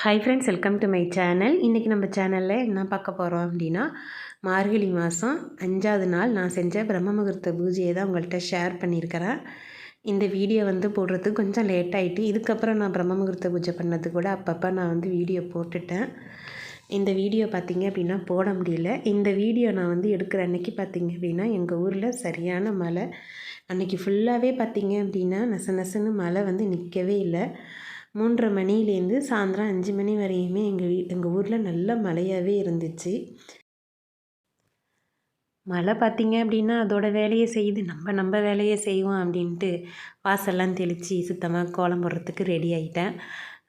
Hi friends welcome to my channel இன்றைக்கி நம்ம சேனலில் என்ன பார்க்க போகிறோம் அப்படின்னா மார்கழி மாதம் அஞ்சாவது நாள் நான் செஞ்ச பிரம்ம முகூர்த்த பூஜையை தான் உங்கள்கிட்ட ஷேர் பண்ணியிருக்கிறேன். இந்த வீடியோ வந்து போடுறதுக்கு கொஞ்சம் லேட் ஆகிட்டு இதுக்கப்புறம் நான் பிரம்ம முகூர்த்த பூஜை பண்ணது கூட அப்பப்போ நான் வந்து வீடியோ போட்டுட்டேன். இந்த வீடியோ பார்த்தீங்க அப்படின்னா போட முடியல. இந்த வீடியோ நான் வந்து எடுக்கிற அன்னைக்கு பார்த்திங்க அப்படின்னா எங்கள் ஊரில் சரியான மழை. அன்றைக்கி ஃபுல்லாகவே பார்த்திங்க அப்படின்னா நச நசன்னு மழை வந்து நிற்கவே இல்லை. மூன்றரை மணிலேருந்து சாயந்தரம் அஞ்சு மணி வரையுமே எங்கள் வீ எங்கள் ஊரில் நல்ல மழையாகவே இருந்துச்சு. மழை பார்த்திங்க அப்படின்னா அதோட வேலையை செய்யுது. நம்ம நம்ம வேலையை செய்வோம் அப்படின்ட்டு வாசல்லாம் தெளித்து சுத்தமாக கோலம் போடுறதுக்கு ரெடி ஆகிட்டேன்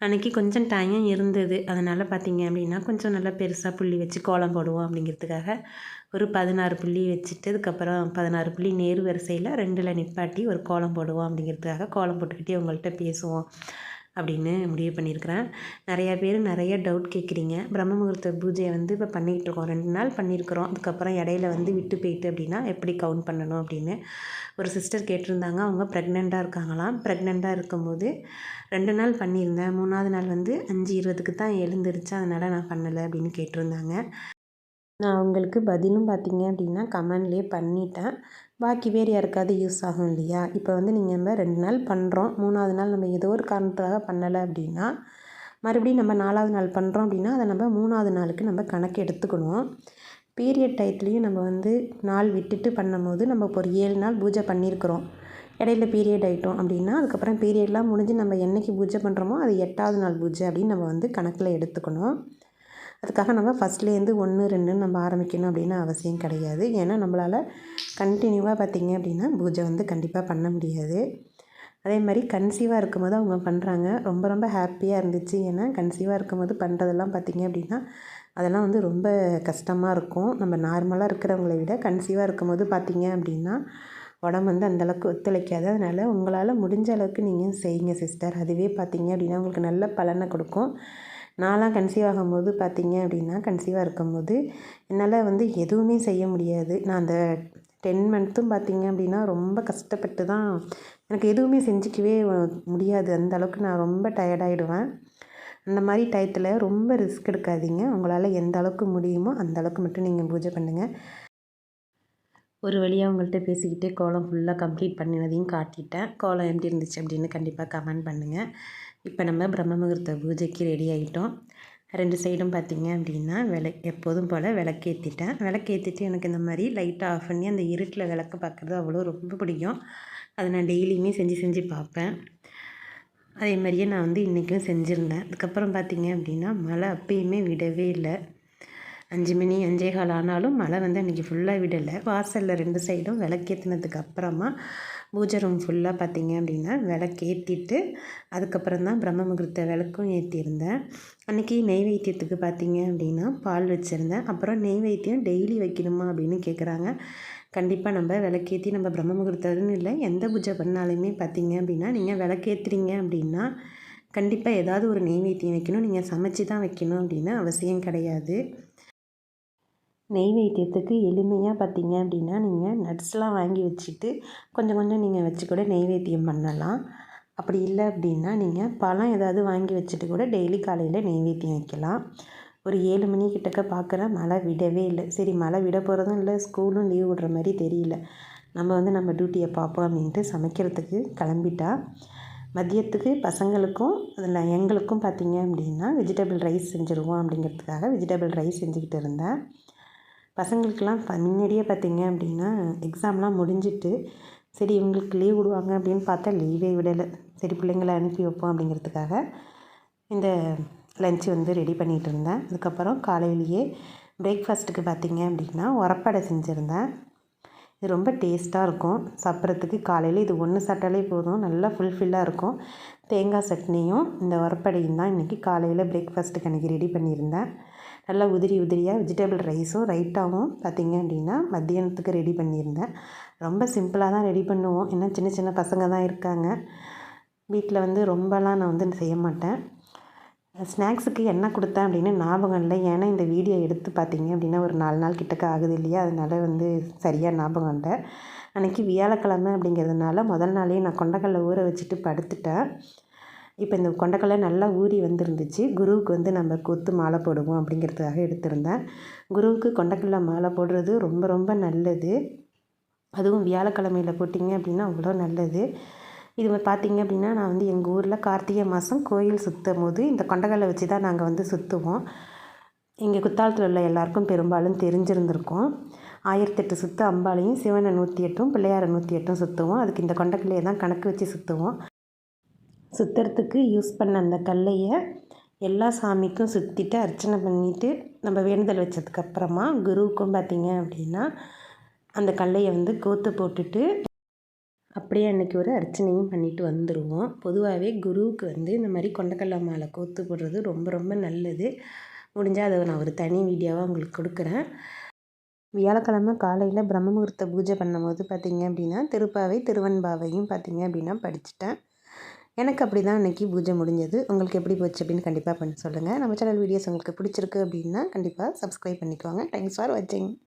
அன்றைக்கி கொஞ்சம் டைம் இருந்தது. அதனால் பார்த்திங்க அப்படின்னா கொஞ்சம் நல்லா பெருசாக புள்ளி வச்சு கோலம் போடுவோம் அப்படிங்கிறதுக்காக ஒரு பதினாறு புள்ளி வச்சுட்டு அதுக்கப்புறம் பதினாறு புள்ளி நேரு வரிசையில் ரெண்டில் நிப்பாட்டி ஒரு கோலம் போடுவோம் அப்படிங்கிறதுக்காக கோலம் போட்டுக்கிட்டே உங்கள்கிட்ட பேசுவோம். அப்படின்னு முடிவு பண்ணியிருக்கிறேன். நிறையா பேர் நிறைய டவுட் கேட்குறீங்க. பிரம்ம முகூர்த்த பூஜையை வந்து இப்போ பண்ணிகிட்டு இருக்கோம். ரெண்டு நாள் பண்ணியிருக்கிறோம். அதுக்கப்புறம் இடையில வந்து விட்டு போயிட்டு அப்படின்னா எப்படி கவுண்ட் பண்ணணும் அப்படின்னு ஒரு சிஸ்டர் கேட்டிருந்தாங்க. அவங்க ப்ரெக்னெண்ட்டாக இருக்காங்களாம். ப்ரெக்னெண்ட்டாக இருக்கும்போது ரெண்டு நாள் பண்ணியிருந்தேன். மூணாவது நாள் வந்து அஞ்சு இருபதுக்கு தான் எழுந்திருச்சேன் அதனால் நான் பண்ணலை அப்படின்னு கேட்டிருந்தாங்க. நான் அவங்களுக்கு பதிலும் பார்த்தீங்க அப்படின்னா கமெண்ட்லேயே பண்ணிட்டேன். பாக்கி வேறு யாருக்காவது யூஸ் ஆகும் இல்லையா? இப்போ வந்து நீங்கள் நம்ம ரெண்டு நாள் பண்ணுறோம் மூணாவது நாள் நம்ம ஏதோ ஒரு காரணத்துக்காக பண்ணலை அப்படின்னா மறுபடியும் நம்ம நாலாவது நாள் பண்ணுறோம் அப்படின்னா அதை நம்ம மூணாவது நாளுக்கு நம்ம கணக்கு எடுத்துக்கணும். பீரியட் டயத்துலேயும் நம்ம வந்து நாள் விட்டுட்டு பண்ணும்போது நம்ம இப்போ ஒரு ஏழு நாள் பூஜை பண்ணியிருக்கிறோம். இடையில பீரியட் ஆகிட்டோம் அப்படின்னா அதுக்கப்புறம் பீரியட்லாம் முடிஞ்சு நம்ம என்றைக்கு பூஜை பண்ணுறோமோ அது எட்டாவது நாள் பூஜை அப்படின்னு நம்ம வந்து கணக்கில் எடுத்துக்கணும். அதுக்காக நம்ம ஃபஸ்ட்லேருந்து ஒன்று ரெண்டுன்னு நம்ம ஆரம்பிக்கணும் அப்படின்னு அவசியம் கிடையாது. ஏன்னா நம்மளால் கண்டினியூவாக பார்த்திங்க அப்படின்னா பூஜை வந்து கண்டிப்பாக பண்ண முடியாது. அதே மாதிரி கன்சீவாக இருக்கும்போது அவங்க பண்ணுறாங்க ரொம்ப ரொம்ப ஹாப்பியாக இருந்துச்சு. ஏன்னா கன்சீவாக இருக்கும்போது பண்ணுறதெல்லாம் பார்த்திங்க அப்படின்னா அதெல்லாம் வந்து ரொம்ப கஷ்டமாக இருக்கும். நம்ம நார்மலாக இருக்கிறவங்கள விட கன்சீவாக இருக்கும்போது பார்த்திங்க அப்படின்னா உடம்பு வந்து அந்தளவுக்கு ஒத்துழைக்காது. அதனால் உங்களால் முடிஞ்ச அளவுக்கு நீங்கள் செய்யுங்க சிஸ்டர் அதுவே பார்த்திங்க அப்படின்னா உங்களுக்கு நல்ல பலனை கொடுக்கும். நான்லாம் கன்சீவ் ஆகும்போது பார்த்திங்க அப்படின்னா கன்சீவாக இருக்கும்போது என்னால் வந்து எதுவுமே செய்ய முடியாது. நான் அந்த டென் மந்த்தும் பார்த்திங்க அப்படின்னா ரொம்ப கஷ்டப்பட்டு தான் எனக்கு எதுவுமே செஞ்சுக்கவே முடியாது. அந்த அளவுக்கு நான் ரொம்ப டயர்டாயிடுவேன் அந்த மாதிரி டயத்தில் ரொம்ப ரிஸ்க் எடுக்காதீங்க. உங்களால் எந்த அளவுக்கு முடியுமோ அந்த அளவுக்கு மட்டும் நீங்கள் பூஜை பண்ணுங்கள் ஒரு வழியாக உங்கள்கிட்ட பேசிக்கிட்டே கோலம் ஃபுல்லாக கம்ப்ளீட் பண்ணினதையும் காட்டிட்டேன். கோலம் எப்படி இருந்துச்சு அப்படின்னு கண்டிப்பாக கமெண்ட் பண்ணுங்கள் இப்போ நம்ம பிரம்ம முகூர்த்த பூஜைக்கு ரெடி ஆகிட்டோம் ரெண்டு சைடும் பார்த்திங்க அப்படின்னா விளை எப்போதும் போல் விளக்கேற்றிட்டேன் விளக்கேற்றிட்டு எனக்கு இந்த மாதிரி லைட்டாக ஆஃப் பண்ணி அந்த இருட்டில் விளக்க பார்க்குறது அவ்வளோ ரொம்ப பிடிக்கும். அதை நான் டெய்லியுமே செஞ்சு செஞ்சு பார்ப்பேன். அதே மாதிரியே நான் வந்து இன்றைக்கும் செஞ்சுருந்தேன். அதுக்கப்புறம் பார்த்திங்க அப்படின்னா மழை அப்பயுமே விடவே இல்லை. அஞ்சு மணி அஞ்சே கால் ஆனாலும் மழை வந்து அன்றைக்கி ஃபுல்லாக விடலை. வாசலில் ரெண்டு சைடும் விளக்கேற்றினதுக்கு அப்புறமா பூஜை ரூம் ஃபுல்லாக பார்த்திங்க அப்படின்னா விளக்கேற்றிட்டு அதுக்கப்புறம் தான் பிரம்ம முகூர்த்த விளக்கும் ஏற்றிருந்தேன் அன்றைக்கி நெய்வேத்தியத்துக்கு பார்த்திங்க அப்படின்னா பால் வச்சுருந்தேன். அப்புறம் நெய்வேத்தியம் டெய்லி வைக்கணுமா அப்படின்னு கேட்குறாங்க கண்டிப்பாக நம்ம விளக்கேற்றி நம்ம பிரம்ம முகூர்த்தம்னு இல்லை எந்த பூஜை பண்ணாலுமே பார்த்திங்க அப்படின்னா நீங்கள் விளக்கேற்றுறீங்க அப்படின்னா கண்டிப்பாக ஏதாவது ஒரு நெய்வேத்தியம் வைக்கணும். நீங்கள் சமைச்சு தான் வைக்கணும் அப்படின்னு அவசியம் கிடையாது. நெய்வேத்தியத்துக்கு எளிமையாக பார்த்தீங்க அப்படின்னா நீங்கள் நட்ஸ்லாம் வாங்கி வச்சுட்டு கொஞ்சம் கொஞ்சம் நீங்கள் வச்சு கூட நெய்வேத்தியம் பண்ணலாம். அப்படி இல்லை அப்படின்னா நீங்கள் பழம் ஏதாவது வாங்கி வச்சுட்டு கூட டெய்லி காலையில் நெய்வேத்தியம் வைக்கலாம். ஒரு ஏழு மணி கிட்டக்க பார்க்குற மழை விடவே இல்லை. சரி மழை விட போகிறதும் இல்லை ஸ்கூலும் லீவ் விடுற மாதிரி தெரியல. நம்ம வந்து நம்ம டியூட்டியை பார்ப்போம் அப்படின்ட்டு சமைக்கிறதுக்கு கிளம்பிட்டா மதியத்துக்கு பசங்களுக்கும் அதில் எங்களுக்கும் பார்த்திங்க அப்படின்னா வெஜிடபிள் ரைஸ் செஞ்சுருவோம் அப்படிங்கிறதுக்காக வெஜிடபிள் ரைஸ் செஞ்சுக்கிட்டு இருந்தேன். பசங்களுக்கெலாம் முன்னாடியே பார்த்திங்க அப்படின்னா எக்ஸாம்லாம் முடிஞ்சிட்டு சரி இவங்களுக்கு லீவ் விடுவாங்க அப்படின்னு பார்த்தா லீவே விடலை. சரி பிள்ளைங்கள அனுப்பி வைப்போம் அப்படிங்கிறதுக்காக இந்த லஞ்சு வந்து ரெடி பண்ணிகிட்டு இருந்தேன். அதுக்கப்புறம் காலையிலேயே பிரேக்ஃபாஸ்ட்டுக்கு பார்த்திங்க அப்படின்னா உரப்படை செஞ்சுருந்தேன். இது ரொம்ப டேஸ்ட்டாக இருக்கும். சாப்பிட்றதுக்கு காலையில் இது ஒன்று சாப்பிட்டாலே போதும். நல்லா ஃபுல்ஃபில்லாக இருக்கும். தேங்காய் சட்னியும் இந்த உரப்படையும் தான் இன்றைக்கி காலையில் பிரேக்ஃபாஸ்ட்டுக்கு அன்றைக்கி ரெடி பண்ணியிருந்தேன். நல்லா உதிரி உதிரியாக வெஜிடபிள் ரைஸும் ரைட்டாகவும் பார்த்திங்க அப்படின்னா மத்தியானத்துக்கு ரெடி பண்ணியிருந்தேன். ரொம்ப சிம்பிளாக தான் ரெடி பண்ணுவோம். ஏன்னா சின்ன சின்ன பசங்க தான் இருக்காங்க. வீட்டில் வந்து ரொம்பலாம் நான் வந்து செய்ய மாட்டேன். ஸ்நாக்ஸுக்கு என்ன கொடுத்தேன் அப்படின்னு ஞாபகம் இல்லை. ஏன்னா இந்த வீடியோ எடுத்து பார்த்தீங்க அப்படின்னா ஒரு நாலு நாள் கிட்டக்க ஆகுது இல்லையா? அதனால் வந்து சரியாக ஞாபகம் இல்லை. அன்றைக்கி வியாழக்கிழமை அப்படிங்கிறதுனால முதல் நாளே நான் கொண்டக்கடலை ஊற வச்சுட்டு படுத்துட்டேன். இப்போ இந்த கொண்டக்கடலை நல்லா ஊறி வந்துருந்துச்சு. குருவுக்கு வந்து நம்ம கொத்து மாலை போடுவோம் அப்படிங்கிறதுக்காக எடுத்திருந்தேன். குருவுக்கு கொண்டக்கடலை மாலை போடுறது ரொம்ப ரொம்ப நல்லது. அதுவும் வியாழக்கிழமையில் போட்டிங்க அப்படின்னா அவ்வளோ நல்லது. இது பார்த்திங்க அப்படின்னா நான் வந்து எங்கள் ஊரில் கார்த்திகை மாதம் கோயில் சுற்றும் போது இந்த கொண்டக்கடலை வச்சு தான் நாங்கள் வந்து சுற்றுவோம் இங்கே குத்தாலத்தில் உள்ள எல்லாருக்கும் பெரும்பாலும் தெரிஞ்சிருந்திருக்கோம். ஆயிரத்தெட்டு சுற்று அம்பாலையும் சிவனை நூற்றி எட்டும் பிள்ளையாரை நூற்றி எட்டும் சுற்றுவோம் அதுக்கு இந்த கொண்டக்கடலையை தான் கணக்கு வச்சு சுற்றுவோம் சுற்றுறதுக்கு யூஸ் பண்ண அந்த கல்லையை எல்லா சாமிக்கும் சுற்றிட்டு அர்ச்சனை பண்ணிவிட்டு நம்ம வேண்டுதல் வச்சதுக்கப்புறமா குருவுக்கும் பார்த்திங்க அப்படின்னா அந்த கல்லையை வந்து கோத்து போட்டுட்டு அப்படியே அன்றைக்கி ஒரு அர்ச்சனையும் பண்ணிட்டு வந்துடுவோம் பொதுவாகவே குருவுக்கு வந்து இந்த மாதிரி கொண்டக்கடலை மாலை கோத்து போடுறது ரொம்ப ரொம்ப நல்லது. முடிஞ்சால் அதை நான் ஒரு தனி வீடியோவாக உங்களுக்கு கொடுக்குறேன். வியாழக்கிழமை காலையில் பிரம்ம முகூர்த்த பூஜை பண்ணும்போது பார்த்திங்க அப்படின்னா திருப்பாவை திருவன்பாவையும் பார்த்திங்க அப்படின்னா படிச்சுட்டேன். எனக்கு அப்படி தான் அன்றைக்கி பூஜை முடிஞ்சது. உங்களுக்கு எப்படி போச்சு அப்படின்னு கண்டிப்பாக பண்ணி சொல்லுங்கள் நம்ம சேனல் வீடியோஸ் உங்களுக்கு பிடிச்சிருக்கு அப்படின்னா கண்டிப்பாக சப்ஸ்கிரைப் பண்ணிக்கோங்க. தேங்க்ஸ் ஃபார் வாட்சிங்